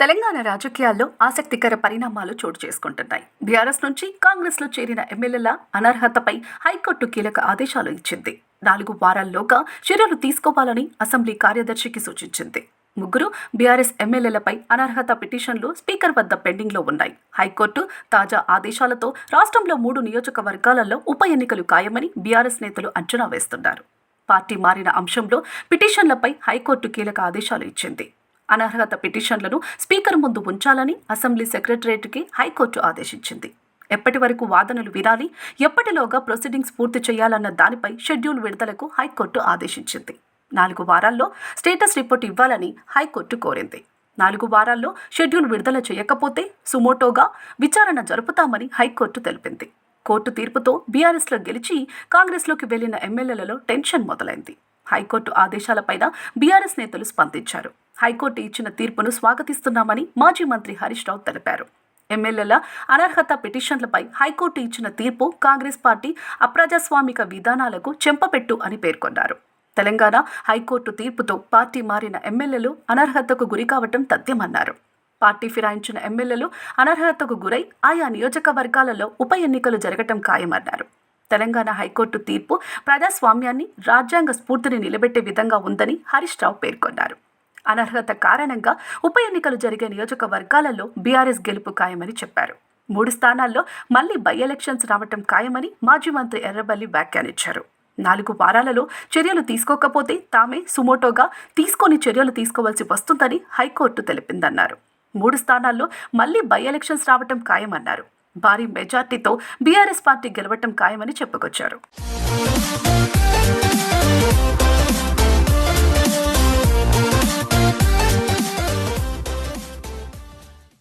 తెలంగాణ రాజకీయాల్లో ఆసక్తికర పరిణామాలు చోటు చేసుకుంటున్నాయి. బీఆర్ఎస్ నుంచి కాంగ్రెస్లో చేరిన ఎమ్మెల్యేల అనర్హతపై హైకోర్టు కీలక ఆదేశాలు ఇచ్చింది. నాలుగు వారాల్లోగా చర్యలు తీసుకోవాలని అసెంబ్లీ కార్యదర్శికి సూచించింది. ముగ్గురు బీఆర్ఎస్ ఎమ్మెల్యేలపై అనర్హత పిటిషన్లు స్పీకర్ వద్ద పెండింగ్లో ఉన్నాయి. హైకోర్టు తాజా ఆదేశాలతో రాష్ట్రంలో మూడు నియోజకవర్గాలలో ఉప ఎన్నికలు ఖాయమని బీఆర్ఎస్ నేతలు అంచనా వేస్తున్నారు. పార్టీ మారిన అంశంలో పిటిషన్లపై హైకోర్టు కీలక ఆదేశాలు ఇచ్చింది. అనర్హత పిటిషన్లను స్పీకర్ ముందు ఉంచాలని అసెంబ్లీ సెక్రటరేట్కి హైకోర్టు ఆదేశించింది. ఎప్పటి వరకు వాదనలు వినాలి ఎప్పటిలోగా ప్రొసీడింగ్స్ పూర్తి చేయాలన్న దానిపై షెడ్యూల్ విడుదలకు హైకోర్టు ఆదేశించింది. నాలుగు వారాల్లో స్టేటస్ రిపోర్ట్ ఇవ్వాలని హైకోర్టు కోరింది. నాలుగు వారాల్లో షెడ్యూల్ విడుదల చేయకపోతే సుమోటోగా విచారణ జరుపుతామని హైకోర్టు తెలిపింది. కోర్టు తీర్పుతో బీఆర్ఎస్లో గెలిచి కాంగ్రెస్లోకి వెళ్ళిన ఎమ్మెల్యేలలో టెన్షన్ మొదలైంది. హైకోర్టు ఆదేశాలపైన బీఆర్ఎస్ నేతలు స్పందించారు. హైకోర్టు ఇచ్చిన తీర్పును స్వాగతిస్తున్నామని మాజీ మంత్రి హరీష్ రావు తెలిపారు. ఎమ్మెల్యేల అనర్హత పిటిషన్లపై హైకోర్టు ఇచ్చిన తీర్పు కాంగ్రెస్ పార్టీ అప్రజాస్వామిక విధానాలకు చెంపపెట్టు అని పేర్కొన్నారు. తెలంగాణ హైకోర్టు తీర్పుతో పార్టీ మారిన ఎమ్మెల్యేలు అనర్హతకు గురి కావటం తథ్యమన్నారు. పార్టీ ఫిరాయించిన ఎమ్మెల్యేలు అనర్హతకు గురై ఆయా నియోజకవర్గాలలో ఉప ఎన్నికలు జరగటం ఖాయమన్నారు. తెలంగాణ హైకోర్టు తీర్పు ప్రజాస్వామ్యాన్ని రాజ్యాంగ స్ఫూర్తిని నిలబెట్టే విధంగా ఉందని హరీష్ రావు పేర్కొన్నారు. అనర్హత కారణంగా ఉప ఎన్నికలు జరిగే నియోజకవర్గాలలో బీఆర్ఎస్ గెలుపు ఖాయమని చెప్పారు. మూడు స్థానాల్లో మళ్ళీ బై ఎలక్షన్స్ రావటం ఖాయమని మాజీ మంత్రి ఎర్రబల్లి వ్యాఖ్యానించారు. నాలుగు వారాలలో చర్యలు తీసుకోకపోతే తామే సుమోటోగా తీసుకొని చర్యలు తీసుకోవాల్సి వస్తుందని హైకోర్టు తెలిపిందన్నారు. మూడు స్థానాల్లో మళ్ళీ బై ఎలక్షన్స్ రావటం ఖాయమన్నారు. భారీ మెజార్టీతో బీఆర్ఎస్ పార్టీ గెలవటం ఖాయమని చెప్పుకొచ్చారు.